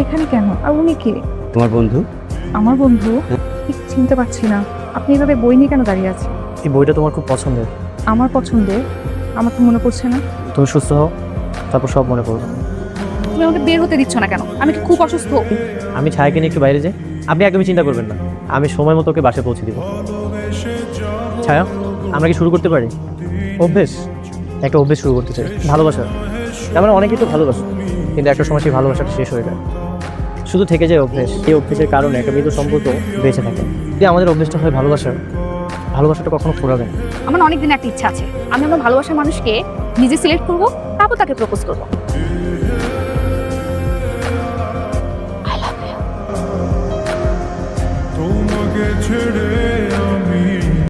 এখানে কেন? আর উনি কে? তোমার বন্ধু? আমার বন্ধু? ঠিক চিনতে পারছি না। আপনি এভাবে বই নিয়ে কেন দাঁড়িয়ে আছেন? এই বইটা তোমার খুব পছন্দের। আমার পছন্দের? আমার তো মনে পড়ছে না। তুমি সুস্থ হও তারপর সব মনে পড়বে। তুমি আমাকে বের হতে দিচ্ছ না কেন? আমি কি খুব অসুস্থ। আমি ছায়াকে নিয়ে একটু বাইরে যাই। আপনি একদমই চিন্তা করবেন না। আমি সময় মতো ওকে বাসে পৌঁছে দিব। ছায়া আমরা কি শুরু করতে পারি? অভ্যেস? একটা অভ্যেস শুরু করতে চাই। ভালোবাসা। আমরা অনেকেই তো ভালোবাসি। কিন্তু একটা সময় সেই ভালোবাসাটা শেষ হয়ে যায়। শুধু থেকে যায় অভ্যেস এই অভ্যেসের কারণে একটা মৃত সম্পর্ক বেঁচে থাকে। যদি আমাদের অভ্যেসটা হয় ভালোবাসার ভালোবাসাটা কখনো ফোরাবে না। আমার অনেকদিন একটা ইচ্ছা আছে। আমি আমার ভালোবাসার মানুষকে নিজে সিলেক্ট করব তারপর তাকে প্রপোজ করব। তোমাকে ছেড়ে